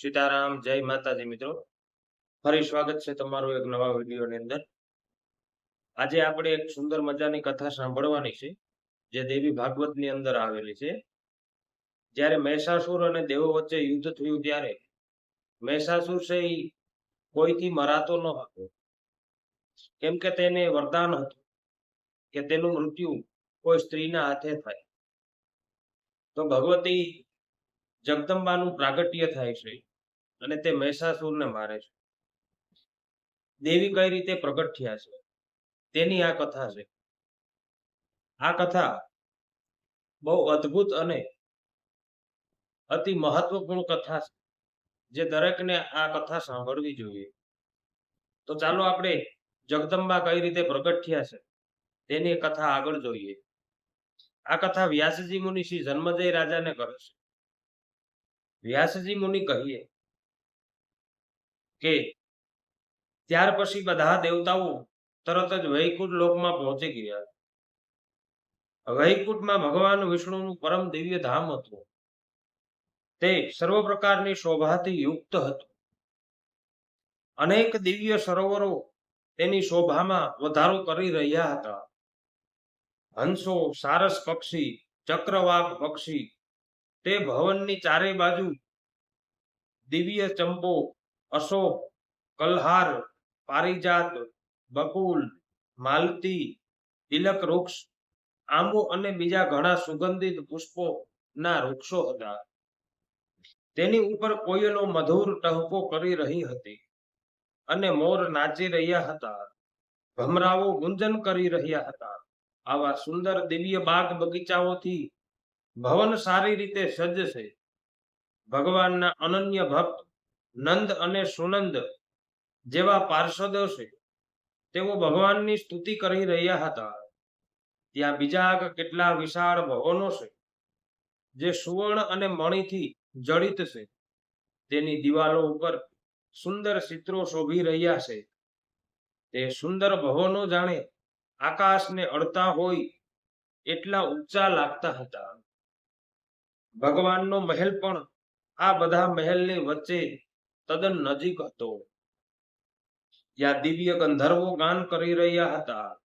સીતારામ, જય માતાજી મિત્રો. ફરી સ્વાગત છે તમારું એક નવા વિડીયોની અંદર. આજે આપણે એક સુંદર મજાની કથા સાંભળવાની છે, જે દેવી ભાગવતની અંદર આવેલી છે. જ્યારે મહેસાસુર અને દેવો વચ્ચે યુદ્ધ થયું ત્યારે મહેસાસુર છે કોઈથી મરાતો ન હતો. કેમ કે તેને વરદાન હતું કે તેનું મૃત્યુ કોઈ સ્ત્રીના હાથે થાય. તો ભગવતી જગદંબાનું પ્રાગટ્ય થાય છે. અને તે મહેસાસુરને મારે છે. દેવી કઈ રીતે પ્રગટ થયા છે? તેની આ કથા છે. આ કથા બહુ અદ્ભુત અને અતિ મહત્વપૂર્ણ કથા છે, જે દરેકને આ કથા સાંભળવી જોઈએ. તો ચાલો આપણે જગદંબા કઈ રીતે પ્રગટ થયા છે, તેની કથા આગળ જોઈએ. આ કથા વ્યાસજી મુનિ શ્રી જન્મજય રાજાને કરે છે. વ્યાસજી મુનિ કહીએ કે ત્યાર પછી બધા દેવતાઓ તરત જ વૈકુંઠ લોકમાં પહોંચી ગયા. વૈકુંઠમાં ભગવાન વિષ્ણુનું પરમ દિવ્ય ધામ હતું. તે સર્વ પ્રકારની શોભાથી યુક્ત હતું. અનેક દિવ્ય સરોવરો તેની શોભામાં વધારો કરી રહ્યા હતા. હંસો, સારસ પક્ષી, ચક્રવાક પક્ષી, તે ભવનની ચારે બાજુ દિવ્ય ચંપો અશોક, કલ્હાર, પારિજાત, બકુલ, માલતી, તિલક વૃક્ષ, આંબો અને બીજા ઘણા સુગંધિત પુષ્પો ના વૃક્ષો હતા. તેની ઉપર કોયલો મધુર ટહકો કરી રહી હતી અને મોર નાચી રહ્યા હતા. ભમરાઓ ગુંજન કરી રહ્યા હતા. આવા સુંદર દિવ્ય બાગ બગીચાઓથી ભવન સારી રીતે સજ્જ છે. ભગવાનના અનન્ય ભક્ત નંદ અને સુનંદ જેવા પાર્ષદો છે, તેઓ ભગવાનની સ્તુતિ કરી રહ્યા હતા. ત્યાં બીજા કેટલા વિશાળ ભવનો છે, જે સુવર્ણ અને મણીથી જડિત છે. તેની દિવાલો ઉપર સુંદર ચિત્રો શોભી રહ્યા છે. તે સુંદર ભવનો જાણે આકાશને અડતા હોય એટલા ઊંચા લાગતા હતા. ભગવાનનો મહેલ પણ આ બધા મહેલની વચ્ચે તદ્દન નજીક હતો. જ્યાં દિવ્ય ગંધર્વો ગાન કરી રહ્યા હતા.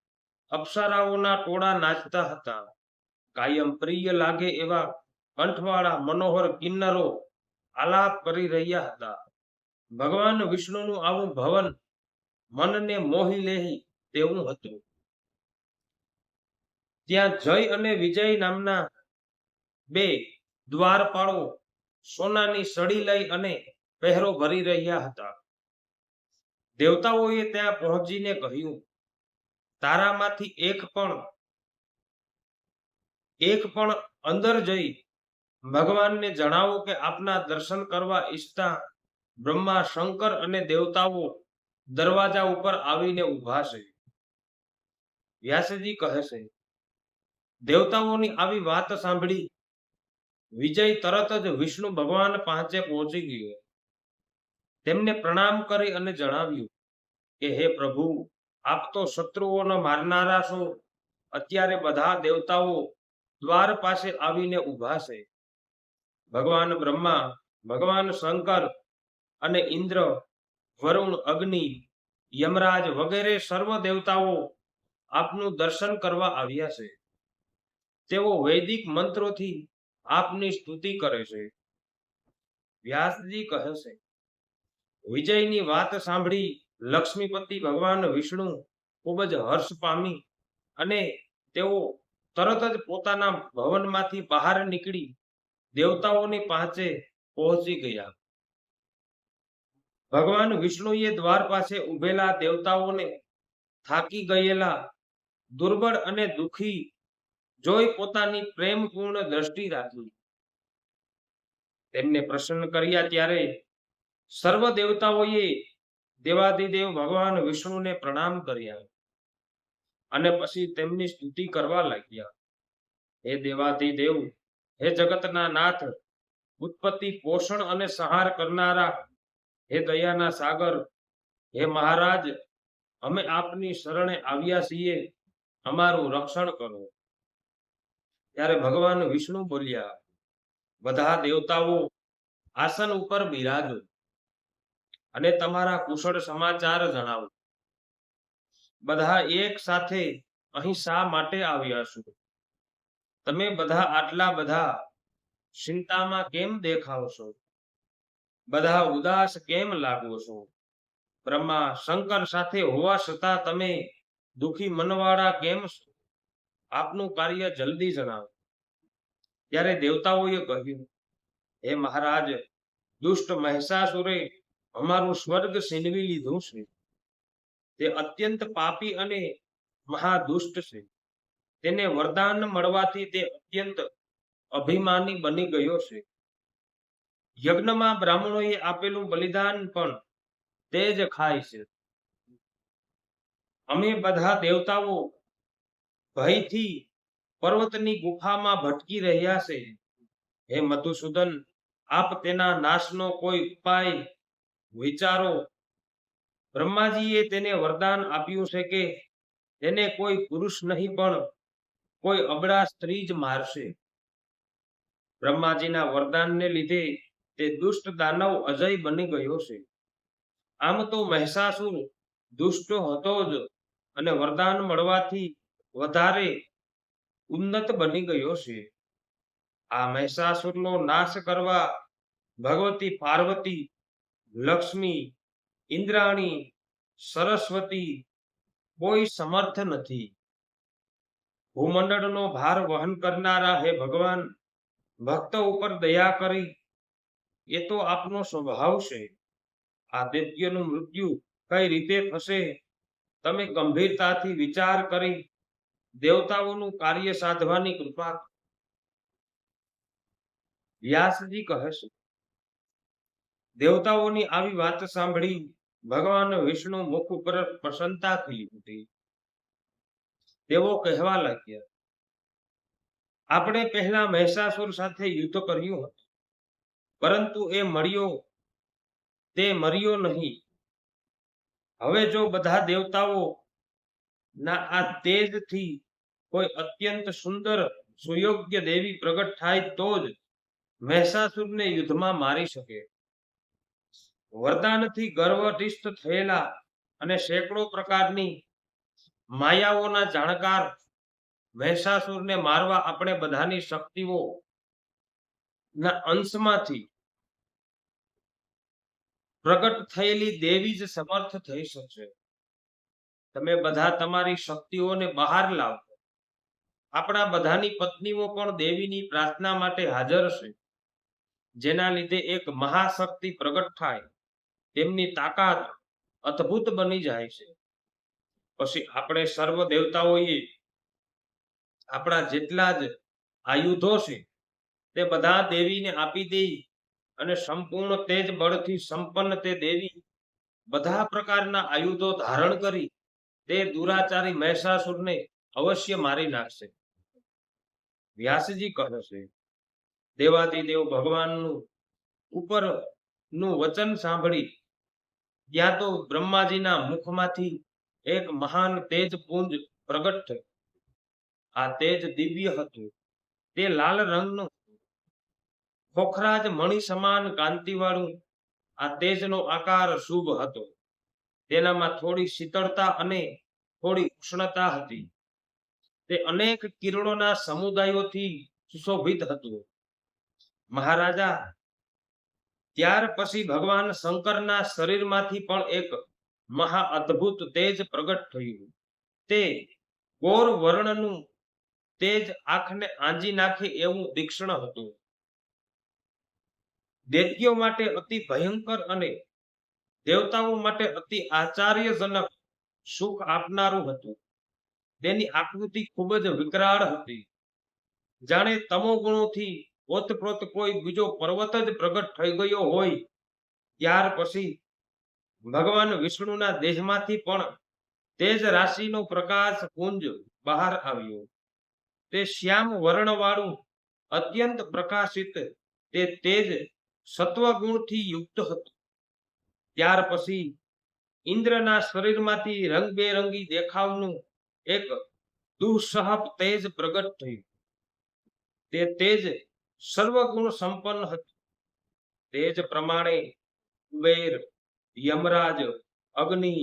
અપ્સરાઓના ટોળા નાચતા હતા. કાયમ પ્રિય લાગે એવા કંઠવાળા મનોહર કિન્નરો આલાપ કરી રહ્યા હતા. ભગવાન વિષ્ણુનું આવું ભવન મનને મોહી લેહી તેવું હતું. ત્યાં જય અને વિજય નામના બે દ્વારપાળો સોનાની સળી લઈ અને પહેરો ભરી રહ્યા હતા. દેવતાઓએ ત્યાં પહોંચીને કહ્યું, તારામાંથી એક પણ એક પણ અંદર જઈ ભગવાનને જણાવો કે આપના દર્શન કરવા ઈચ્છતા બ્રહ્મા શંકર અને દેવતાઓ દરવાજા ઉપર આવીને ઊભા છે. વ્યાસજી કહે છે, દેવતાઓની આવી વાત સાંભળી વિજય તરત જ વિષ્ણુ ભગવાન પાંચે પહોંચી ગયો. તેમને પ્રણામ કરી અને જણાવ્યું કે, હે પ્રભુ, આપ તો શત્રુઓનો મારનારા છો. અત્યારે બધા દેવતાઓ દ્વાર પાસે આવીને ઊભા છે. ભગવાન બ્રહ્મા, ભગવાન શંકર અને ઇન્દ્ર, વરુણ, અગ્નિ, યમરાજ વગેરે સર્વ દેવતાઓ આપનું દર્શન કરવા આવ્યા છે. તેઓ વૈદિક મંત્રોથી આપની સ્તુતિ કરે છે. વ્યાસજી કહે છે વિજયની વાત સાંભળી લક્ષ્મીપતિ ભગવાન વિષ્ણુ ખૂબ જ હર્ષ પામી અને તેઓ તરત જ પોતાના ભવનમાંથી બહાર નીકળી દેવતાઓની પાસે પહોંચી ગયા. ભગવાન વિષ્ણુએ દ્વાર પાસે ઉભેલા દેવતાઓને થાકી ગયેલા દુર્બળ અને દુખી જોઈ પોતાની પ્રેમપૂર્ણ દ્રષ્ટિ રાખી. તેમને પ્રસન્ન કર્યા ત્યારે સર્વ દેવતાઓએ દેવાદિદેવ ભગવાન વિષ્ણુને પ્રણામ કર્યા અને પછી તેમની સ્તુતિ કરવા લાગ્યા. હે દેવાદિદેવ, હે જગતના નાથ, ઉત્પત્તિ, પોષણ અને સહાર કરનારા, હે દયાના સાગર, હે મહારાજ, અમે આપની શરણે આવ્યા છીએ, અમારું રક્ષણ કરો. ત્યારે ભગવાન વિષ્ણુ બોલ્યા, બધા દેવતાઓ આસન ઉપર બિરાજો. અને તમારા કુશળ સમાચાર જણાવો. બધા એક સાથે અહીં શા માટે આવ્યા છો? તમે બધા આટલા બધા ચિંતામાં કેમ દેખાવ છો? બધા ઉદાસ કેમ લાગો છો? બ્રહ્મા શંકર સાથે હોવા છતાં તમે દુખી મનવાળા કેમ છો? આપનું કાર્ય જલ્દી જણાવો. ત્યારે દેવતાઓએ કહ્યું, હે મહારાજ, દુષ્ટ મહિષાસુરે અમારું સ્વર્ગ છીનવી લીધું છે. તે અત્યંત પાપી અને મહાદુષ્ટ છે. તેને વરદાન મળવાથી તે અત્યંત અભિમાની બની ગયો છે. યજ્ઞમાં બ્રાહ્મણોએ આપેલું બલિદાન પણ તે જ ખાય છે. અમે બધા દેવતાઓ ભયથી પર્વતની ગુફામાં ભટકી રહ્યા છે. હે મધુસૂદન, આપ તેના નાશનો કોઈ ઉપાય વિચારો. બ્રહ્માજીએ તેને વરદાન આપ્યું છે કે તેને કોઈ પુરુષ નહીં પણ કોઈ અબળા સ્ત્રી જ મારશે. બ્રહ્માજીના વરદાનને લીધે તે દુષ્ટ દાનવ અજય બની ગયો છે. આમ તો મહેસાસુર દુષ્ટ હતો જ અને વરદાન મળવાથી વધારે ઉન્નત બની ગયો છે. આ મહિષાસુરનો નાશ કરવા ભગવતી પાર્વતી લક્ષ્મી, ઇન્દ્રાણી, સરસ્વતી કોઈ સમર્થ નથી. ભૂમંડળનો ભાર વહન કરનારા હે ભગવાન, ભક્ત ઉપર દયા કરી, એ તો આપનો સ્વભાવ છે. આદિત્યનું મૃત્યુ કઈ રીતે થશે, તમે ગંભીરતાથી વિચાર કરી, દેવતાઓનું કાર્ય સાધવાની કૃપા. વ્યાસજી કહે છે દેવતાઓની આવી વાત સાંભળી ભગવાન વિષ્ણુ મુખ ઉપર પ્રસન્નતા થઈ હતી તેઓ કહેવા લાગ્યા, આપણે પહેલા મહેસાસુર સાથે યુદ્ધ કર્યું હતું, પરંતુ એ મળ્યો તે મર્યો નહીં. હવે જો બધા દેવતાઓ ના આ તેજથી કોઈ અત્યંત સુંદર, સુયોગ્ય દેવી પ્રગટ થાય તો જ મહિષાસુરને યુદ્ધમાં મારી શકે. વરદાનથી ગર્વટિસ્થ થયેલા અને સેંકડો પ્રકારની માયાઓના જાણકાર મહિષાસુરને મારવા આપણે બધાની શક્તિઓ ના અંશમાંથી પ્રગટ થયેલી દેવી જ સમર્થ થઈ શકશે તમે બધા તમારી શક્તિઓને બહાર લાવો આપણા બધાની પત્નીઓ પણ દેવીની પ્રાર્થના માટે હાજર છે જેના લીધે એક મહાશક્તિ પ્રગટ થાય. તેમની તાકાત અદ્ભુત બની જાય છે. પછી આપણે સર્વ દેવતાઓએ આપણા જેટલા જ આયુધો છે, તે બધા દેવીને આપી દઈ અને સંપૂર્ણ તેજ બળથી સંપન્ન તે દેવી બધા પ્રકારના આયુધો ધારણ કરી તે દુરાચારી મહેસાસુરને અવશ્ય મારી નાખશે. વ્યાસજી કહે છે, દેવાદિદેવ ભગવાનનું ઉપરનું વચન સાંભળી ત્યાં તો બ્રહ્માજીના મુખમાંથી એક મહાન તેજ પુંજ પ્રગટ થયું. આ તેજ દિવ્ય હતું. તે લાલ રંગનું. ખોખરાજ મણિ સમાન કાંતિવાળું આ તેજનો આકાર શુભ હતો. તેનામાં થોડી શીતળતા અને થોડી ઉષ્ણતા હતી. તે અનેક કિરણોના સમુદાયોથી સુશોભિત હતું. મહારાજા ત્યાર પછી ભગવાન શંકરના શરીરમાંથી પણ એક મહા અદ્ભુત તેજ પ્રગટ થયું. તે કોર વર્ણનું તેજ આંખને આંજી નાખે એવું તીક્ષ્ણ હતું. દેવીઓ માટે અતિ ભયંકર અને દેવતાઓ માટે અતિ આચાર્યજનક સુખ આપનારું હતું. તેની આકૃતિ ખૂબ જ વિકરાળ હતી. જાણે તમો ગુણોથી ઓતપ્રોત કોઈ બીજો પર્વત જ પ્રગટ થઈ ગયો હોય, ત્યાર પછી ભગવાન વિષ્ણુના દેહમાંથી પણ તેજ રાશિનો પ્રકાશ પુંજ બહાર આવ્યો. તે શ્યામ વર્ણવાળું અત્યંત પ્રકાશિત તે તેજ સત્વગુણથી યુક્ત હતું. ત્યાર પછી ઇન્દ્રના શરીરમાંથી રંગબેરંગી દેખાવનું એક દુઃસહ તેજ પ્રગટ થયું. તે તેજ સર્વગુણ સંપન્ન હતું. તે જ પ્રમાણે કુબેર, યમરાજ, અગ્નિ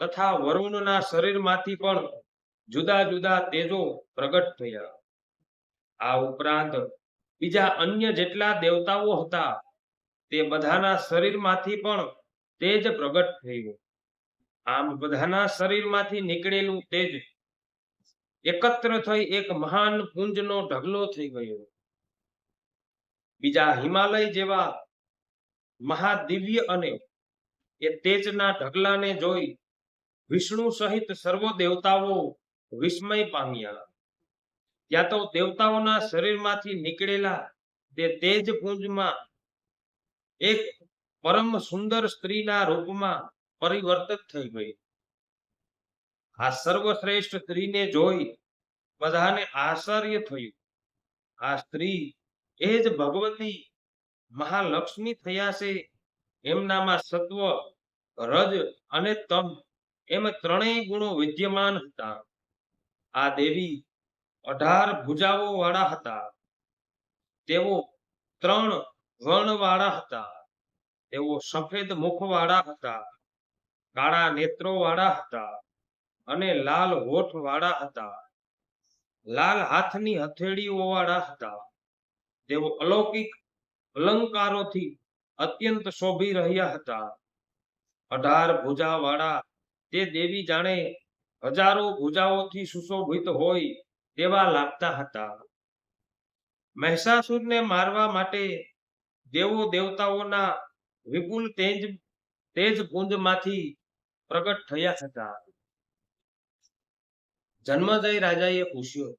તથા વરુણના શરીરમાંથી પણ જુદા જુદા તેજો પ્રગટ થયા. આ ઉપરાંત બીજા અન્ય જેટલા દેવતાઓ હતા, તે બધાના શરીરમાંથી પણ તેજ પ્રગટ થયું. આમ બધાના શરીરમાંથી નીકળેલું તેજ એકત્ર થઈ એક મહાન પુંજનો ઢગલો થઈ ગયો. બીજા હિમાલય જેવા મહાદિવ્ય અને એ તેજના ઢગલાને જોઈ વિષ્ણુ સહિત સર્વ દેવતાઓ વિસ્મય પામ્યા. ત્યાં તો દેવતાઓના શરીરમાંથી નીકળેલા તે તેજ પુંજમાં એક પરમ સુંદર સ્ત્રીના રૂપમાં પરિવર્તિત થઈ ગઈ. આ સર્વશ્રેષ્ઠ સ્ત્રીને જોઈ બધાને આશ્ચર્ય થયું. આ સ્ત્રી એ જ ભગવતી મહાલક્ષ્મી થયા છે. એમનામાં સત્વ, રજ અને તમ એમ ત્રણેય ગુણો વિદ્યમાન હતા. આ દેવી અઢાર ભુજાઓ વાળા હતા. તેઓ ત્રણ વર્ણ વાળા હતા. તેઓ સફેદ મુખ વાળા હતા. કાળા નેત્રો વાળા હતા અને લાલ હોઠ વાળા હતા. લાલ હાથની હથેળીઓ વાળા હતા. તેઓ અલૌકિક અલંકારોથી અત્યંત શોભી રહ્યા હતા. અઢાર ભુજા વાળા તે દેવી જાણે હજારો ભુજાઓથી સુશોભિત હોય તેવા લાગતા હતા. મહેસાસુરને મારવા માટે દેવો દેવતાઓના વિપુલ તેજ તેજ પુંજમાંથી પ્રગટ થયા હતા. જન્મજય રાજાએ પૂછ્યો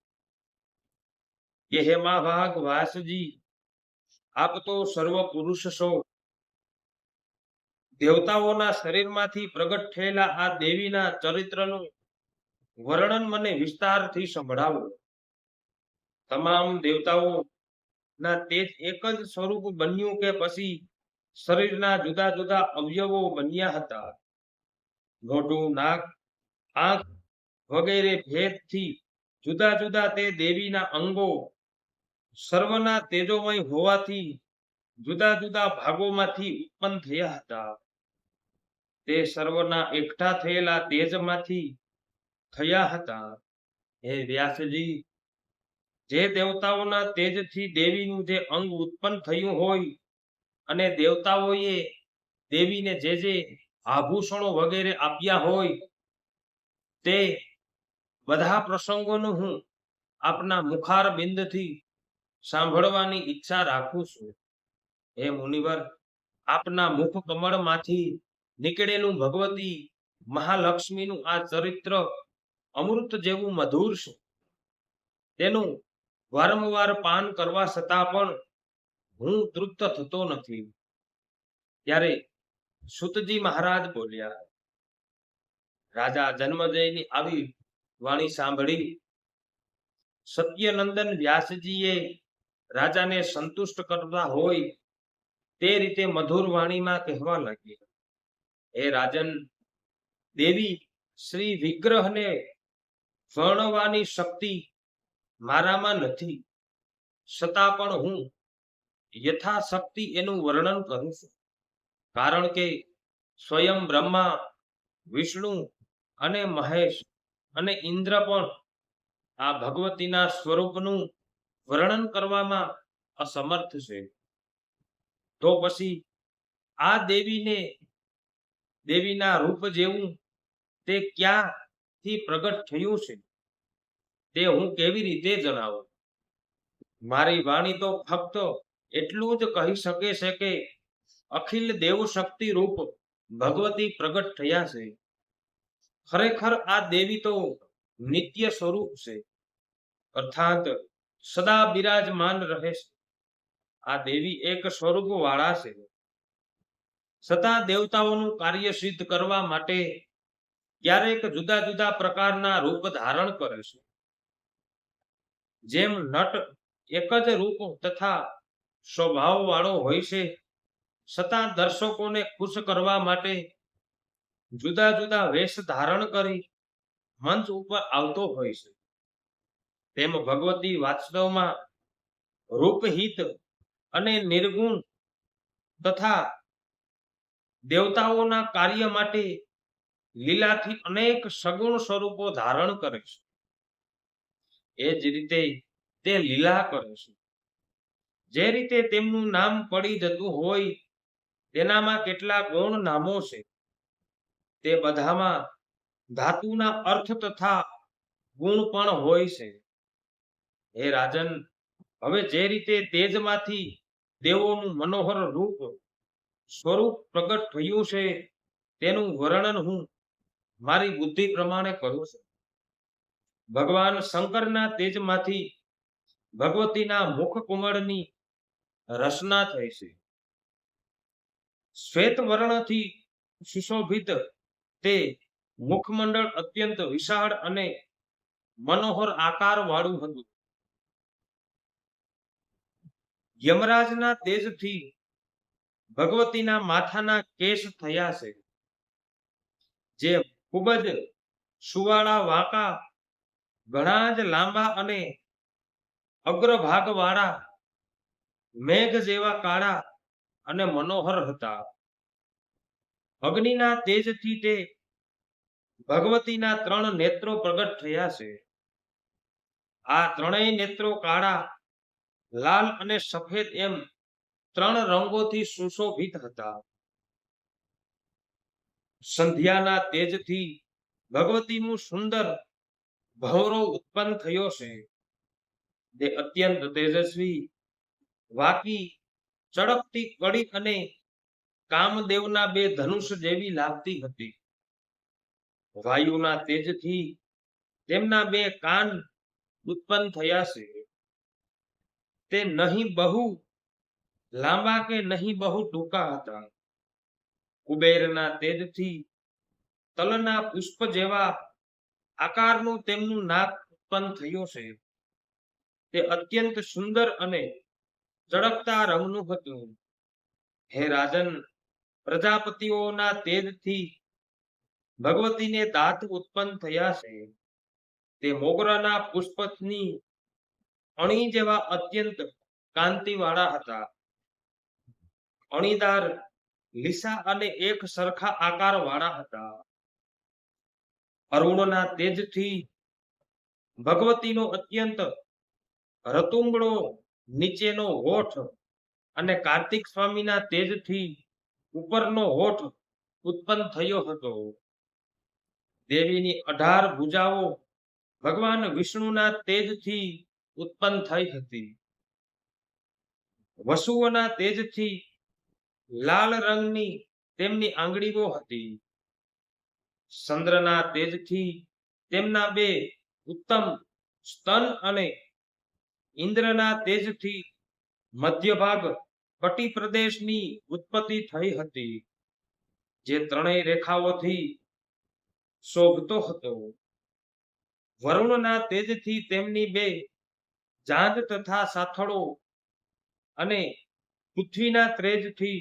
કે હે મહાભાગ વાસજી, આપ તો સર્વ પુરુષ છો. દેવતાઓના શરીરમાંથી પ્રગટ થયેલા આ દેવીના ચરિત્રનું વર્ણન મને વિસ્તારથી સંભળાવો. તમામ દેવતાઓ ના તેજ એક જ સ્વરૂપ બન્યું કે પછી શરીરના જુદા જુદા અવયવો બન્યા હતા. મોઢું નાક, આંખ વગેરે ભેદથી જુદા જુદા તે દેવીના અંગો સર્વના તેજોમય હોવાથી જુદા જુદા ભાગોમાંથી ઉત્પન્ન થયા હતા. તે સર્વના એકઠા થયેલા તેજમાંથી થયા હતા. હે વ્યાસજી, જે દેવતાઓના તેજથી દેવીનું જે અંગ ઉત્પન્ન થયું હોય અને દેવતાઓએ દેવીને જે જે આભૂષણો વગેરે આપ્યા હોય, તે બધા પ્રસંગોનું હું આપના મુખાર બિંદથી સાંભળવાની ઈચ્છા રાખું છું. હે મુનિવર, આપના મુખ કમળમાંથી નીકળેલું ભગવતી મહાલક્ષ્મીનું આ ચરિત્ર અમૃત જેવું મધુર છે. તેનું વારંવાર પાન કરવા છતાં પણ હું તૃપ્ત થતો નથી. ત્યારે સુતજી મહારાજ બોલ્યા, રાજા જન્મજયની આવી વાણી સાંભળી સત્યનંદન વ્યાસજીએ રાજાને સંતુષ્ટ કરતા હોય તે રીતે મધુર વાણીમાં કહેવા લાગ્યા હે રાજન, દેવી, શ્રી વિગ્રહને વર્ણવાની શક્તિ મારામાં નથી. છતાં પણ હું યથાશક્તિ એનું વર્ણન કરું છું. કારણ કે સ્વયં બ્રહ્મા, વિષ્ણુ અને મહેશ અને ઇન્દ્ર પણ આ ભગવતીના સ્વરૂપનું વર્ણન કરવામાં અસમર્થ છે. તો પછી આ દેવીને, દેવીના રૂપ જેવું તે ક્યાંથી પ્રગટ થયું છે? તે હું કેવી રીતે જણાવું? મારી વાણી તો ફક્ત એટલું જ કહી શકે છે કે અખિલ દેવ શક્તિ રૂપ ભગવતી પ્રગટ થયા છે. ખરેખર આ દેવી તો નિત્ય સ્વરૂપ છે. અર્થાત સદા બિરાજમાન રહે છે. આ દેવી એક સ્વરૂપ વાળા છે. છતાં દેવતાઓનું કાર્ય સિદ્ધ કરવા માટે ક્યારેક જુદા જુદા પ્રકારના રૂપ ધારણ કરે છે. જેમ નટ એક જ રૂપ તથા સ્વભાવ વાળો હોય છે છતાં દર્શકોને ખુશ કરવા માટે જુદા જુદા વેશ ધારણ કરી મંચ ઉપર આવતો હોય છે. તેમ ભગવતી વાસ્તવમાં રૂપહિત અને નિર્ગુણ તથા દેવતાઓના કાર્ય માટે લીલાથી અનેક સગુણ સ્વરૂપો ધારણ કરે છે. એ જ રીતે તે લીલા કરે છે. જે રીતે તેમનું નામ પડી જતું હોય તેનામાં કેટલા ગુણ નામો છે. તે બધામાં ધાતુના અર્થ તથા ગુણ પણ હોય છે. હે રાજન, હવે જે રીતે તેજમાંથી દેવોનું મનોહર રૂપ સ્વરૂપ પ્રગટ થયું છે, તેનું વર્ણન હું મારી બુદ્ધિ પ્રમાણે કરું છું. ભગવાન શંકરના તેજમાંથી ભગવતીના મુખ કુમળની રચના થઈ છે. શ્વેત વર્ણથી સુશોભિત તે મુખમંડળ અત્યંત વિશાળ અને મનોહર આકાર વાળું હતું. યમરાજના તેજથી ભગવતીના માથાના કેશ થયા છે. જે ખૂબ જ સુવાળા વાંકા, ઘણા જ લાંબા અને અગ્રભાગ વાળા મેઘ જેવા કાળા અને મનોહર હતા. અગ્નિના તેજથી તે ભગવતીના ત્રણ નેત્રો પ્રગટ થયા છે. આ ત્રણેય નેત્રો કાળા લાલ અને સફેદ એમ ત્રણ રંગોથી સુશોભિત હતા. સંધ્યાના તેજથી ભગવતીનું સુંદર ભવરો ઉત્પન્ન થયો છે. તે અત્યંત તેજસ્વી, વાકી, ચળકતી કડી અને કામદેવના બે ધનુષ જેવી લાગતી હતી. વાયુના તેજથી તેમના બે કાન ઉત્પન્ન થયા છે. તે નહીં બહુ લાંબા કે નહીં બહુ ટૂંકા હતા. કુબેરના તેજથી તલના પુષ્પ જેવા આકારનું તેમનું નાક ઉત્પન્ન થયો છે. તે અત્યંત સુંદર અને ચળકતા રંગનું હતું. હે રાજન, પ્રજાપતિઓના તેજથી ભગવતીને દાંત ઉત્પન્ન થયા છે. તે મોગરાના પુષ્પની અણી જેવા અત્યંત કાંતિવાળા હતા. અણીદાર લીસા અને એક સરખા આકાર વાળા હતા. અરુણના તેજથી ભગવતીનો અત્યંત રતુંબળો નીચેનો હોઠ અને કાર્તિક સ્વામીના તેજથી ઉપરનો હોઠ ઉત્પન્ન થયો હતો. દેવીની અઢાર ભુજાઓ ભગવાન વિષ્ણુના તેજથી ઉત્પન્ન થઈ હતી. વસુઓના તેજથી લાલ રંગની તેમની આંગળીઓ હતી. ચંદ્રના તેજથી તેમના બે ઉત્તમ સ્તન અને ઇન્દ્રના તેજથી મધ્ય ભાગ કટી પ્રદેશની ઉત્પત્તિ થઈ હતી, જે ત્રણેય રેખાઓથી શોભતો હતો. વરુણના તેજથી તેમની બે જાંજ તથા સાથળો અને પૃથ્વીના ત્રેજથી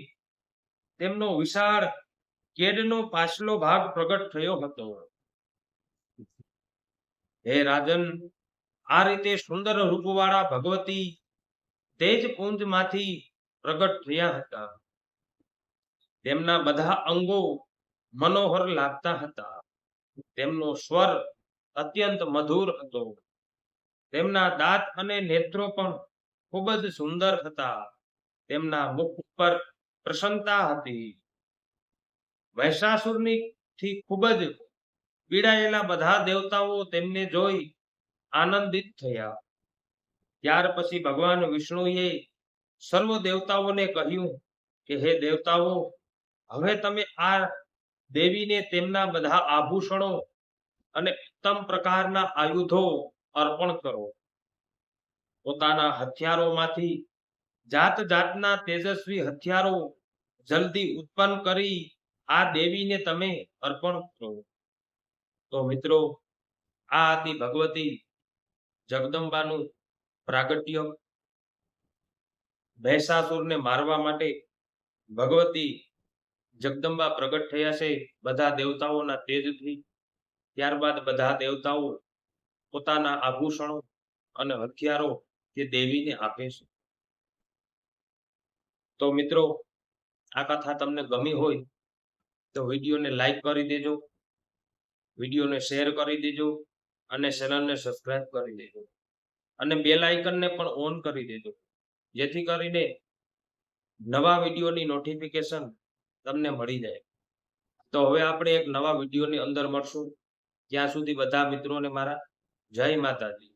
તેમનો વિશાળ કેડનો પાછલો ભાગ પ્રગટ થયો હતો. હે રાજન, આ રીતે સુંદર રૂપવાળા ભગવતી તેજ પુંજમાંથી પ્રગટ થયા હતા. તેમના બધા અંગો મનોહર લાગતા હતા. તેમનો સ્વર અત્યંત મધુર હતો. તેમના દાંત અને નેત્રો પણ ખૂબ જ સુંદર હતા. તેમના મુખ ઉપર પ્રસન્નતા હતી. વૈશાસુરની થી ખૂબ જ પીડાયેલા બધા દેવતાઓ તેમને જોઈ આનંદિત થયા. ત્યાર પછી ભગવાન વિષ્ણુએ સર્વ દેવતાઓને કહ્યું કે, હે દેવતાઓ, હવે તમે આ દેવીને તેમના બધા આભૂષણો અને ઉત્તમ પ્રકારના આયુધો અર્પણ કરો. પોતાના હથિયારોમાંથી જાત જાતના તેજસ્વી હથિયારો જલ્દી ઉત્પન્ન કરી આ દેવીને તમે અર્પણ કરો. તો મિત્રો, આ હતી ભગવતી જગદંબાનું પ્રાગટ્ય. મહેષાસુરને મારવા માટે ભગવતી જગદંબા પ્રગટ થયા છે બધા દેવતાઓના તેજથી. ત્યારબાદ બધા દેવતાઓ પોતાના આભૂષણો અને હથિયારો તે દેવીને આપે છે. તો મિત્રો, આ કથા તમને ગમી હોય તો વિડીયોને લાઈક કરી દેજો, વિડીયોને શેર કરી દેજો અને ચેનલને સબસ્ક્રાઇબ કરી દેજો. અને બેલ આઇકનને પણ ઓન કરી દેજો, જેથી કરીને નવા વિડીયોની નોટિફિકેશન તમને મળી જાય. તો હવે આપણે એક નવા વિડીયોની અંદર મળશું. ત્યાં સુધી બધા મિત્રોને મારા જય માતાજી.